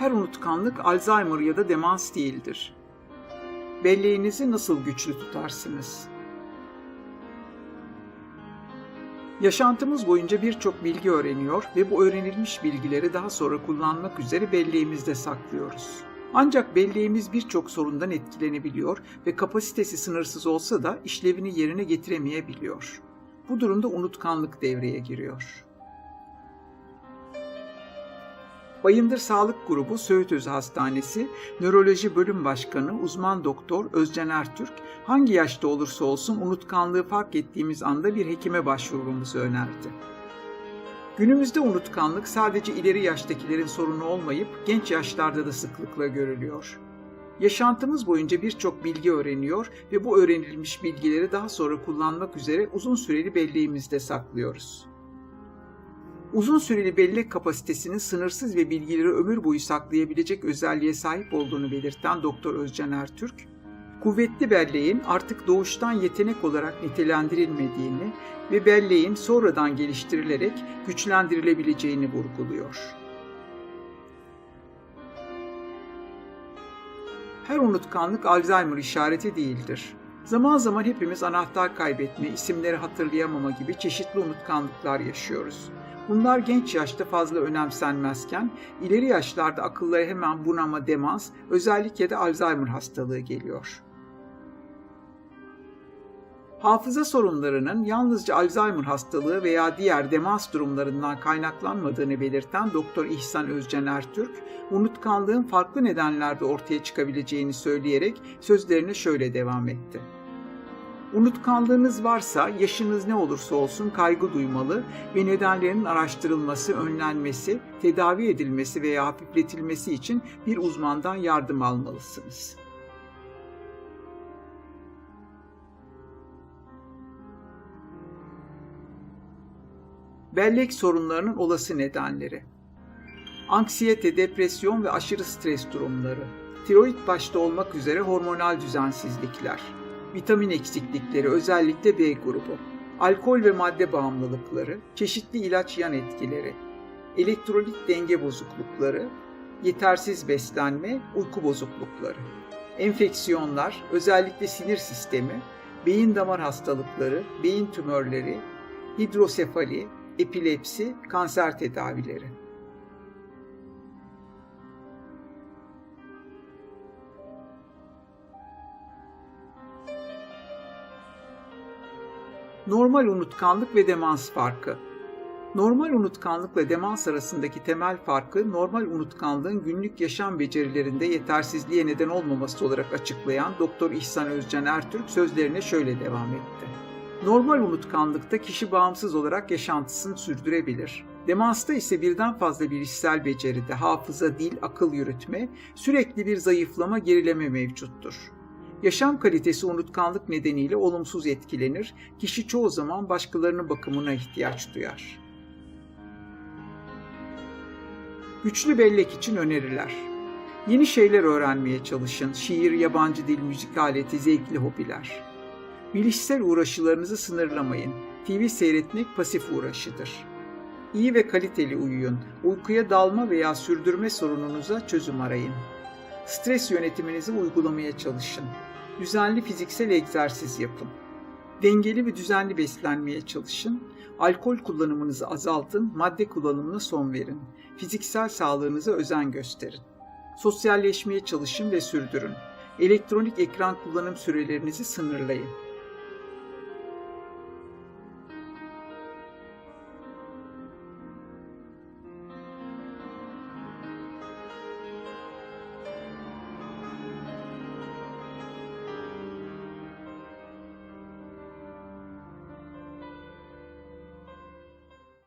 Her unutkanlık Alzheimer ya da demans değildir. Belleğinizi nasıl güçlü tutarsınız? Yaşantımız boyunca birçok bilgi öğreniyor ve bu öğrenilmiş bilgileri daha sonra kullanmak üzere belleğimizde saklıyoruz. Ancak belleğimiz birçok sorundan etkilenebiliyor ve kapasitesi sınırsız olsa da işlevini yerine getiremeyebiliyor. Bu durumda unutkanlık devreye giriyor. Bayındır Sağlık Grubu Söğüt Öz Hastanesi Nöroloji Bölüm Başkanı uzman doktor Özcan Ertürk hangi yaşta olursa olsun unutkanlığı fark ettiğimiz anda bir hekime başvurmamızı önerdi. Günümüzde unutkanlık sadece ileri yaştakilerin sorunu olmayıp genç yaşlarda da sıklıkla görülüyor. Yaşantımız boyunca birçok bilgi öğreniyor ve bu öğrenilmiş bilgileri daha sonra kullanmak üzere uzun süreli belleğimizde saklıyoruz. Uzun süreli bellek kapasitesinin sınırsız ve bilgileri ömür boyu saklayabilecek özelliğe sahip olduğunu belirten Doktor Özcan Ertürk, kuvvetli belleğin artık doğuştan yetenek olarak nitelendirilmediğini ve belleğin sonradan geliştirilerek güçlendirilebileceğini vurguluyor. Her unutkanlık Alzheimer işareti değildir. Zaman zaman hepimiz anahtar kaybetme, isimleri hatırlayamama gibi çeşitli unutkanlıklar yaşıyoruz. Bunlar genç yaşta fazla önemsenmezken ileri yaşlarda akıllara hemen bunama, demans, özellikle de Alzheimer hastalığı geliyor. Hafıza sorunlarının yalnızca Alzheimer hastalığı veya diğer demans durumlarından kaynaklanmadığını belirten Doktor İhsan Özcan Ertürk, unutkanlığın farklı nedenlerde ortaya çıkabileceğini söyleyerek sözlerine şöyle devam etti. Unutkanlığınız varsa yaşınız ne olursa olsun kaygı duymalı ve nedenlerinin araştırılması, önlenmesi, tedavi edilmesi veya hafifletilmesi için bir uzmandan yardım almalısınız. Bellek sorunlarının olası nedenleri. Anksiyete, depresyon ve aşırı stres durumları, tiroid başta olmak üzere hormonal düzensizlikler, vitamin eksiklikleri özellikle B grubu, alkol ve madde bağımlılıkları, çeşitli ilaç yan etkileri, elektrolit denge bozuklukları, yetersiz beslenme, uyku bozuklukları, enfeksiyonlar, özellikle sinir sistemi, beyin damar hastalıkları, beyin tümörleri, hidrosefali, epilepsi, kanser tedavileri. Normal unutkanlık ve demans farkı. Normal unutkanlıkla demans arasındaki temel farkı normal unutkanlığın günlük yaşam becerilerinde yetersizliğe neden olmaması olarak açıklayan Doktor İhsan Özcan Ertürk sözlerine şöyle devam etti. Normal unutkanlıkta kişi bağımsız olarak yaşantısını sürdürebilir. Demansta ise birden fazla bilişsel beceride hafıza, dil, akıl yürütme, sürekli bir zayıflama, gerileme mevcuttur. Yaşam kalitesi unutkanlık nedeniyle olumsuz etkilenir, kişi çoğu zaman başkalarının bakımına ihtiyaç duyar. Güçlü bellek için öneriler. Yeni şeyler öğrenmeye çalışın, şiir, yabancı dil, müzik aleti, zevkli hobiler. Bilişsel uğraşılarınızı sınırlamayın. TV seyretmek pasif uğraşıdır. İyi ve kaliteli uyuyun. Uykuya dalma veya sürdürme sorununuza çözüm arayın. Stres yönetiminizi uygulamaya çalışın. Düzenli fiziksel egzersiz yapın. Dengeli ve düzenli beslenmeye çalışın. Alkol kullanımınızı azaltın, madde kullanımına son verin. Fiziksel sağlığınıza özen gösterin. Sosyalleşmeye çalışın ve sürdürün. Elektronik ekran kullanım sürelerinizi sınırlayın.